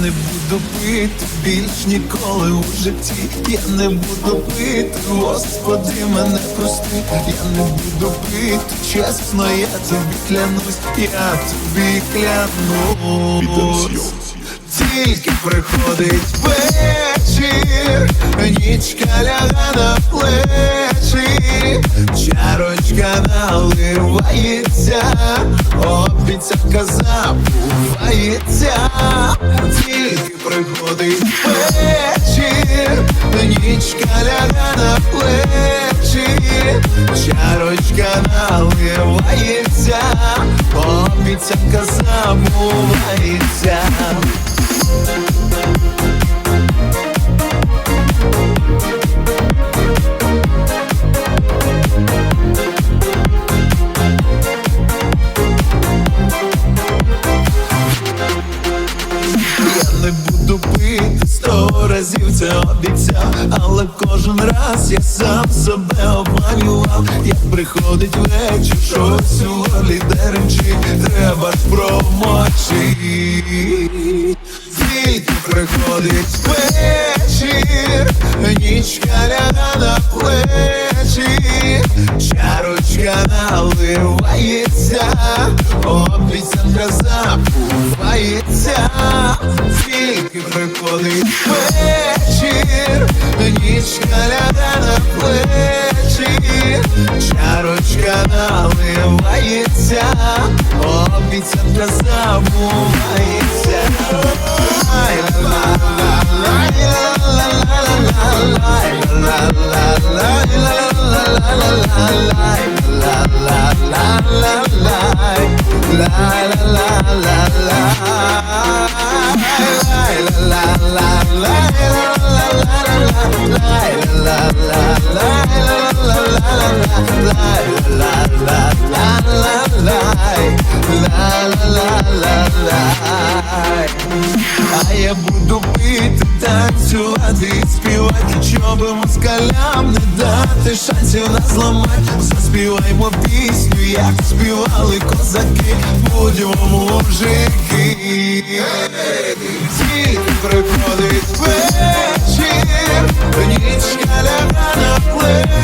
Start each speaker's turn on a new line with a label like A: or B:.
A: не буду пити більш ніколи у житті. Я не буду пити, Господи, мене прости. Я не буду пити, чесно, я тобі клянусь, я тобі клянусь. Тільки приходить вечір, нічка ляга на плечі, чарочка наливається, обіцянка забувається, тільки приходить вечір, нічка ляга на плечі, чарочка наливається, обіцянка забувається. Сто разів це обіцяв, але кожен раз я сам себе обманював. Як приходить вечір, щось у волі деренчить, треба ж промочити. Тільки приходить вечір, нічка ляга на плечі, чарочка наливається, обіцянка забувається, тільки приходить вечір, нічка ляга на плечі, чарочка наливається, обіцянка забувається. А я буду пити, танцювати і співати, щоб москалям не дати шансів нас зламати. Заспіваймо пісню, Як співали козаки, будьмо мужики. Тільки приходить вечір, нічка ляга на плечі,